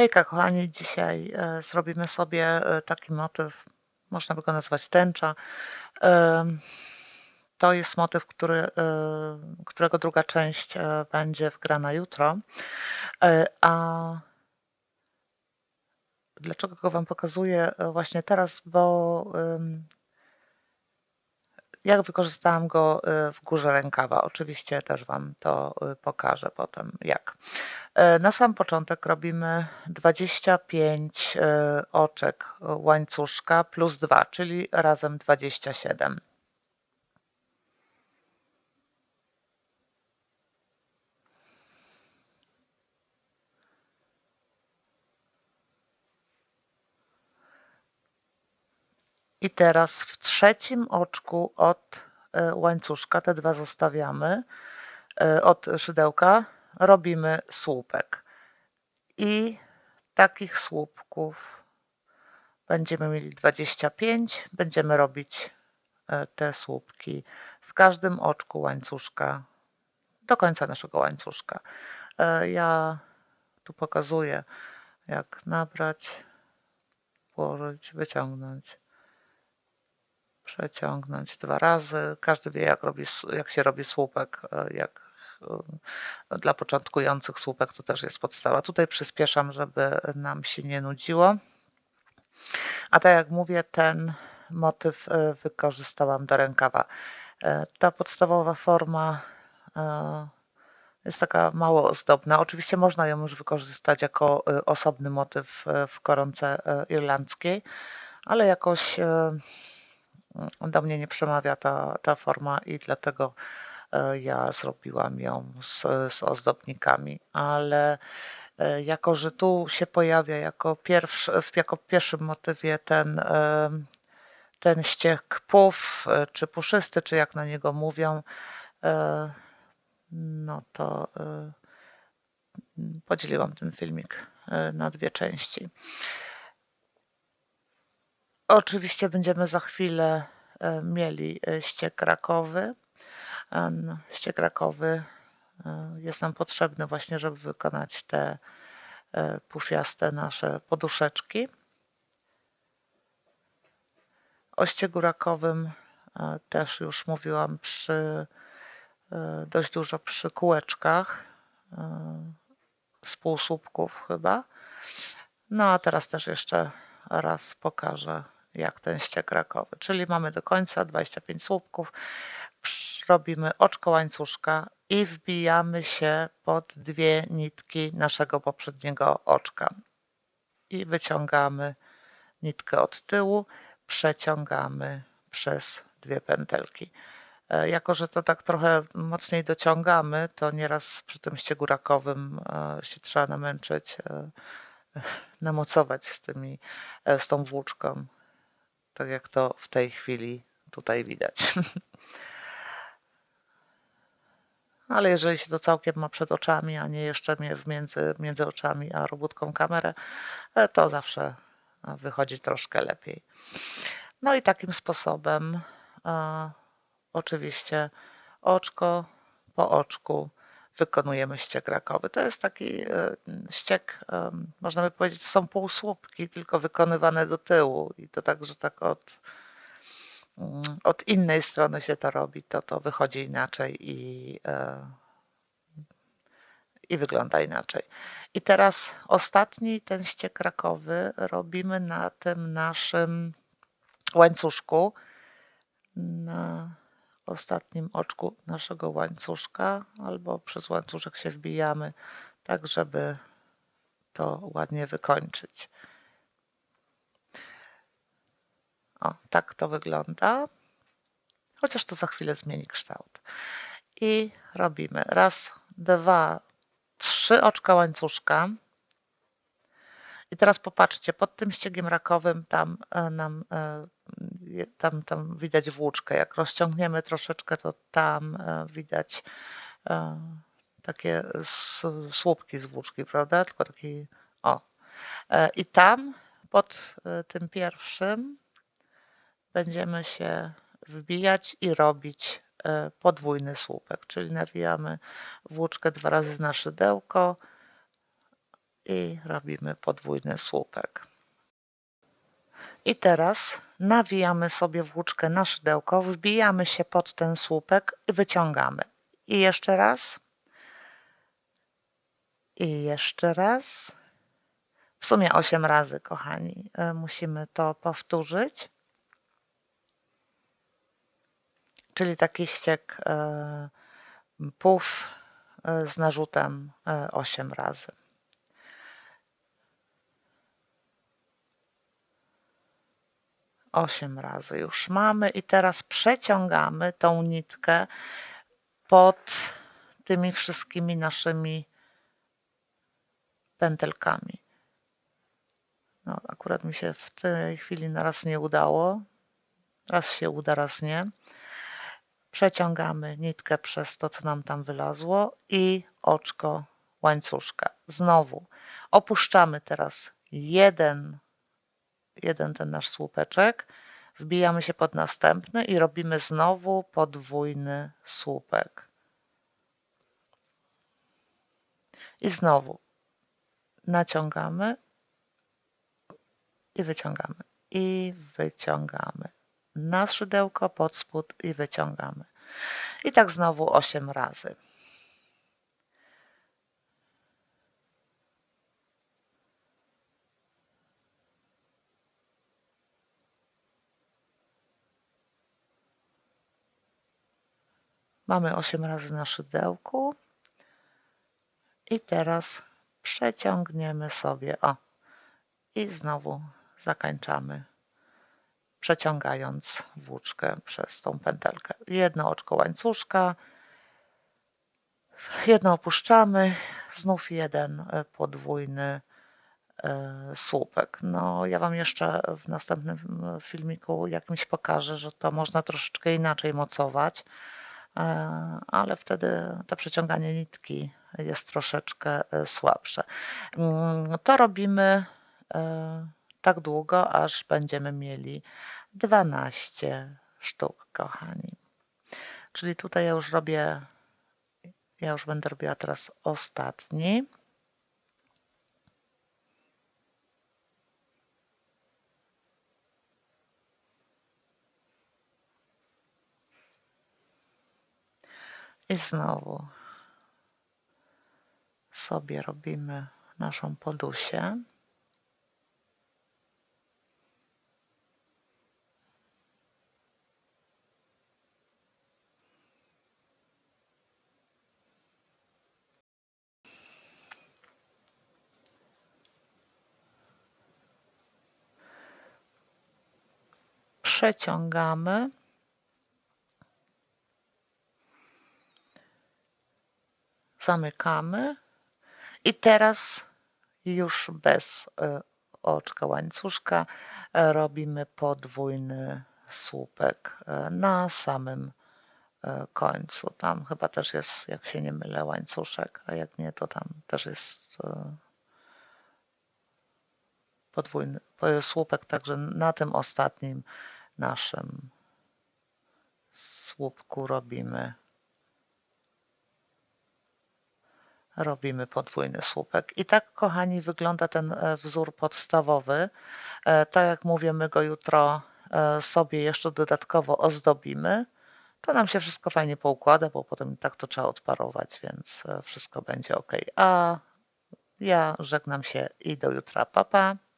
Hejka kochani, dzisiaj e, zrobimy sobie e, taki motyw, można by go nazwać tęcza. E, to jest motyw, który, którego druga część będzie wgrana jutro. A dlaczego go Wam pokazuję właśnie teraz? Bo jak wykorzystałam go e, w górze rękawa. Oczywiście też Wam to e, pokażę potem jak. E, Na sam początek robimy 25 e, oczek łańcuszka plus 2, czyli razem 27. I teraz w trzecim oczku od e, łańcuszka, te dwa zostawiamy, e, od szydełka robimy słupek. I takich słupków będziemy mieli 25. Będziemy robić e, te słupki w każdym oczku łańcuszka do końca naszego łańcuszka. Ja tu pokazuję, jak nabrać, włożyć, wyciągnąć, przeciągnąć dwa razy. Każdy wie, jak, robi, jak się robi słupek, e, jak e, dla początkujących słupek to też jest podstawa. Tutaj przyspieszam, żeby nam się nie nudziło. A tak jak mówię, ten motyw e, wykorzystałam do rękawa. Ta podstawowa forma jest taka mało ozdobna. Oczywiście można ją już wykorzystać jako osobny motyw w koronce irlandzkiej, ale jakoś do mnie nie przemawia ta, ta forma i dlatego e, ja zrobiłam ją z, z ozdobnikami, ale e, jako, że tu się pojawia jako, pierwszy, w- jako pierwszym motywie ten, e, ten ściek puf, czy puszysty, czy jak na niego mówią, no to podzieliłam ten filmik na dwie części. Oczywiście będziemy za chwilę e, mieli e, ściek rakowy. Ściek rakowy e, jest nam potrzebny właśnie, żeby wykonać te pufiaste nasze poduszeczki. O ściegu rakowym też już mówiłam przy dość dużo przy kółeczkach z półsłupków chyba. No a teraz też jeszcze raz pokażę, jak ten ściek rakowy. Czyli mamy do końca 25 słupków, robimy oczko łańcuszka i wbijamy się pod dwie nitki naszego poprzedniego oczka. I wyciągamy nitkę od tyłu, przeciągamy przez dwie pętelki. E, Jako, że to tak trochę mocniej dociągamy, to nieraz przy tym ściegu rakowym e, się trzeba namęczyć, e, namocować z, tymi, z tą włóczką, tak jak to w tej chwili tutaj widać. Ale jeżeli się to całkiem ma przed oczami, a nie jeszcze między, między oczami a robótką kamerę, e, to zawsze wychodzi troszkę lepiej. No i takim sposobem e, oczywiście oczko po oczku wykonujemy ściek rakowy. To jest taki e, ściek, e, można by powiedzieć, to są półsłupki, tylko wykonywane do tyłu i to tak, że tak od, mm, od innej strony się to robi, to to wychodzi inaczej i, e, i wygląda inaczej. I teraz ostatni ten ściek rakowy robimy na tym naszym łańcuszku, na ostatnim oczku naszego łańcuszka, albo przez łańcuszek się wbijamy, tak żeby to ładnie wykończyć. O, tak to wygląda, chociaż to za chwilę zmieni kształt. I robimy raz, dwa, trzy oczka łańcuszka. I teraz popatrzcie, pod tym ściegiem rakowym tam e, nam e, tam, tam widać włóczkę. Jak rozciągniemy troszeczkę, to tam e, widać e, takie słupki z włóczki, prawda? Tylko taki o. E, I tam pod tym pierwszym będziemy się wbijać i robić podwójny słupek, czyli nawijamy włóczkę dwa razy na szydełko, i robimy podwójny słupek. I teraz nawijamy sobie włóczkę na szydełko, wbijamy się pod ten słupek i wyciągamy. I jeszcze raz. I jeszcze raz. W sumie 8 razy, kochani. E, Musimy to powtórzyć. Czyli taki ściek e, puf e, z narzutem 8 razy. Osiem razy już mamy i teraz przeciągamy tą nitkę pod tymi wszystkimi naszymi pętelkami. No, akurat mi się w tej chwili na raz nie udało. Raz się uda, raz nie. Przeciągamy nitkę przez to, co nam tam wylazło i oczko łańcuszka. Znowu opuszczamy teraz jeden, jeden ten nasz słupeczek, wbijamy się pod następny i robimy znowu podwójny słupek. I znowu naciągamy i wyciągamy, i wyciągamy. Na szydełko, pod spód i wyciągamy. I tak znowu 8 razy. Mamy 8 razy na szydełku. I teraz przeciągniemy sobie. O, i znowu zakończamy, przeciągając włóczkę przez tą pętelkę. Jedno oczko łańcuszka, jedno opuszczamy, znów jeden e, podwójny e, słupek. No, ja Wam jeszcze w następnym filmiku jakimś pokażę, że to można troszeczkę inaczej mocować, ale wtedy to przeciąganie nitki jest troszeczkę słabsze. Mm, to robimy E, tak długo, aż będziemy mieli 12 sztuk, kochani. Czyli tutaj ja już robię, ja już będę robiła teraz ostatni. I znowu sobie robimy naszą podusię. przeciągamy. Zamykamy. I teraz już bez e, oczka łańcuszka e, robimy podwójny słupek e, na samym końcu. Tam chyba też jest, jak się nie mylę, łańcuszek, a jak nie, to tam też jest podwójny słupek, także na tym ostatnim naszym słupku robimy robimy podwójny słupek. I tak, kochani, wygląda ten e, wzór podstawowy. E, tak jak mówię, my go jutro e, sobie jeszcze dodatkowo ozdobimy. To nam się wszystko fajnie poukłada, bo potem tak to trzeba odparować, więc wszystko będzie ok. A ja żegnam się i do jutra. Papa. Pa.